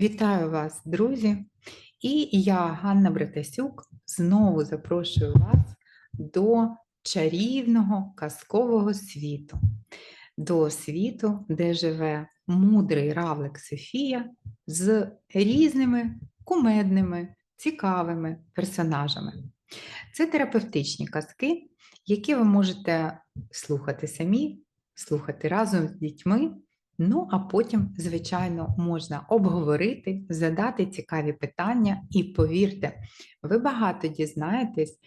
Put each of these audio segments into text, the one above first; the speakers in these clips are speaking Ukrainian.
Вітаю вас, друзі! І я, Ганна Братасюк, знову запрошую вас до чарівного казкового світу, до світу, де живе мудрий равлик Софія з різними кумедними, цікавими персонажами. Це терапевтичні казки, які ви можете слухати самі, слухати разом з дітьми. Ну, а потім, звичайно, можна обговорити, задати цікаві питання, і повірте, ви багато дізнаєтесь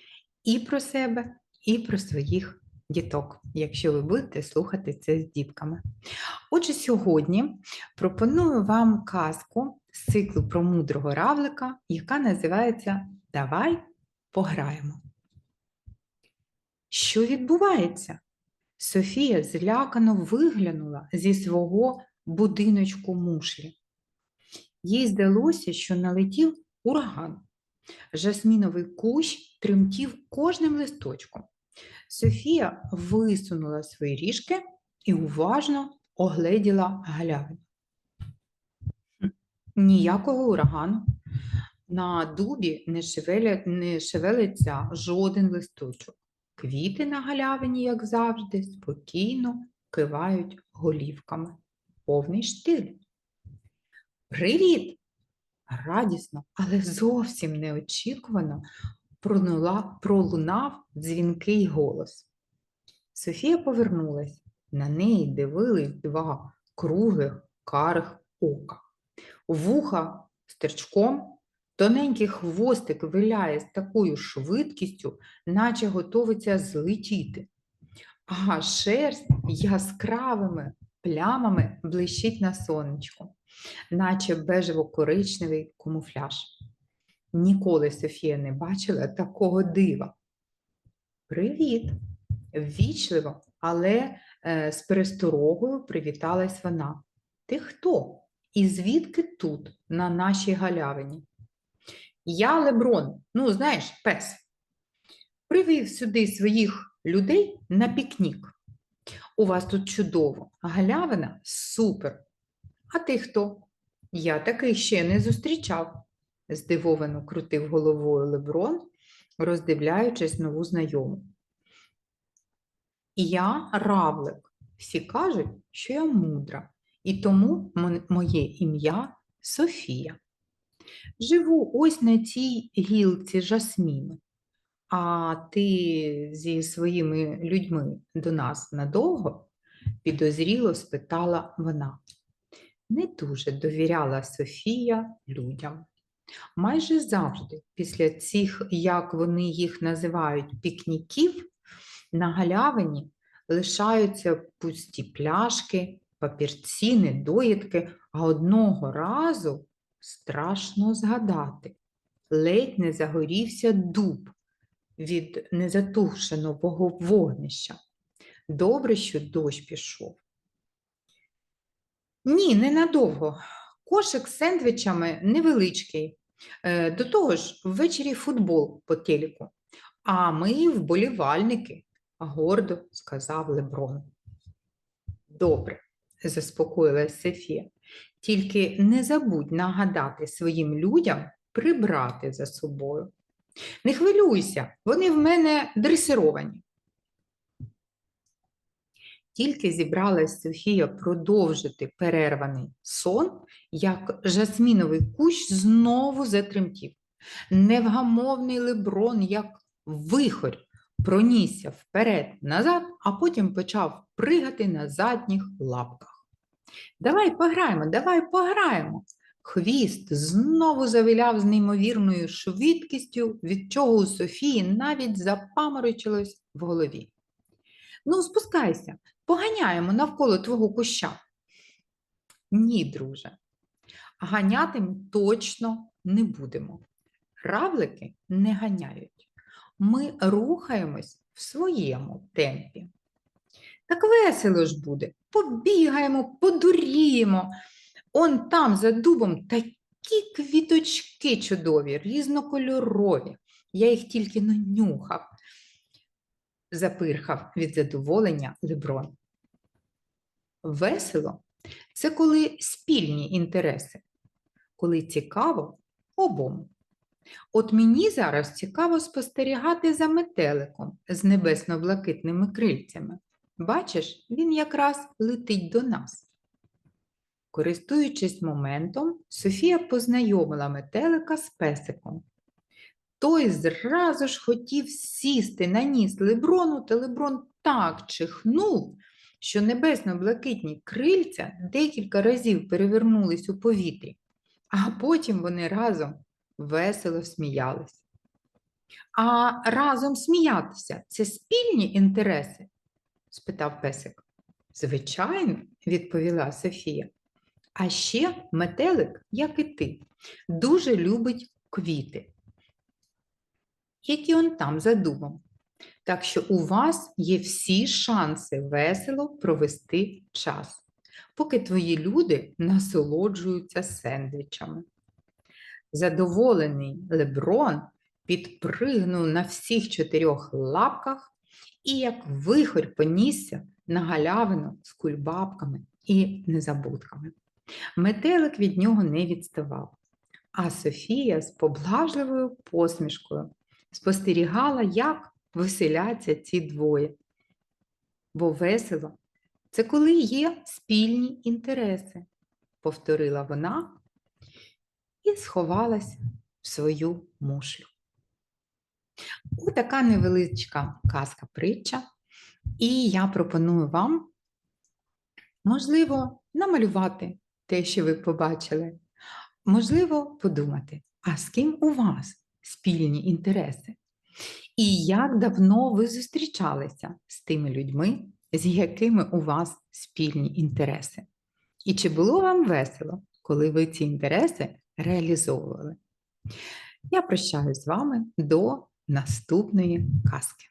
і про себе, і про своїх діток, якщо ви будете слухати це з дітками. Отже, сьогодні пропоную вам казку з циклу про мудрого равлика, яка називається Давай пограємо. Що відбувається? Софія злякано виглянула зі свого будиночку мушлі. Їй здалося, що налетів ураган. Жасміновий кущ тремтів кожним листочком. Софія висунула свої ріжки і уважно огледіла галявину. Ніякого урагану. На дубі не, шевелиться жоден листочок. Квіти на галявині, як завжди, спокійно кивають голівками. Повний штиль. Привіт! Радісно, але зовсім неочікувано пронула, пролунав дзвінкий голос. Софія повернулась. На неї дивились два круглих карих ока. Вуха стерчком Тоненький хвостик виляє з такою швидкістю, наче готовиться злетіти, а шерсть яскравими плямами блищить на сонечку, наче бежево-коричневий камуфляж. Ніколи Софія не бачила такого дива. Привіт! Ввічливо, але е, з пересторогою привіталась вона. Ти хто? І звідки тут, на нашій галявині? Я Леброн, ну, знаєш, пес, привів сюди своїх людей на пікнік. У вас тут чудово, галявина супер. А ти хто? Я такий ще не зустрічав, здивовано крутив головою Леброн, роздивляючись нову знайому. Я равлик. Всі кажуть, що я мудра, і тому моє ім'я Софія. Живу ось на цій гілці жасміну. А ти зі своїми людьми до нас надовго? підозріло спитала вона. Не дуже довіряла Софія людям. Майже завжди, після цих, як вони їх називають, пікніків, на галявині лишаються пусті пляшки, папірці, недоїдки, а одного разу Страшно згадати. Ледь не загорівся дуб від незатушеного вогнища. Добре, що дощ пішов. Ні, ненадовго. Кошик з сендвічами невеличкий. Е, до того ж, ввечері футбол по телеку. А ми вболівальники, гордо сказав Леброн. Добре, заспокоїлась Софія. Тільки не забудь нагадати своїм людям прибрати за собою. Не хвилюйся, вони в мене дресировані. Тільки зібралась Софія продовжити перерваний сон, як жасміновий кущ знову затремтів. Невгамовний леброн, як вихорь, пронісся вперед-назад, а потім почав пригати на задніх лапках. Давай пограємо, давай пограємо. Хвіст знову завиляв з неймовірною швидкістю, від чого у Софії навіть запаморочилось в голові. Ну, спускайся, поганяємо навколо твого куща. Ні, друже, ганяти ми точно не будемо. Равлики не ганяють. Ми рухаємось в своєму темпі. Так весело ж буде. Побігаємо, подуріємо. Он там за дубом такі квіточки чудові, різнокольорові. Я їх тільки нанюхав, запирхав від задоволення Леброн. Весело це коли спільні інтереси, коли цікаво обом. От мені зараз цікаво спостерігати за метеликом з небесно-блакитними крильцями. Бачиш, він якраз летить до нас. Користуючись моментом, Софія познайомила метелика з песиком. Той зразу ж хотів сісти на ніс Леброну, та Леброн так чихнув, що небесно-блакитні крильця декілька разів перевернулись у повітрі, а потім вони разом весело сміялись. А разом сміятися це спільні інтереси? Спитав песик. Звичайно, відповіла Софія. А ще метелик, як і ти, дуже любить квіти, які он там за дубом. Так що у вас є всі шанси весело провести час, поки твої люди насолоджуються сендвічами. Задоволений Леброн підпригнув на всіх чотирьох лапках і як вихорь понісся на галявину з кульбабками і незабудками. Метелик від нього не відставав, а Софія з поблажливою посмішкою спостерігала, як веселяться ці двоє. Бо весело це коли є спільні інтереси, повторила вона і сховалась в свою мушлю. Отака невеличка казка притча. І я пропоную вам, можливо, намалювати те, що ви побачили. Можливо, подумати, а з ким у вас спільні інтереси? І як давно ви зустрічалися з тими людьми, з якими у вас спільні інтереси? І чи було вам весело, коли ви ці інтереси реалізовували? Я прощаюсь з вами до наступної казки.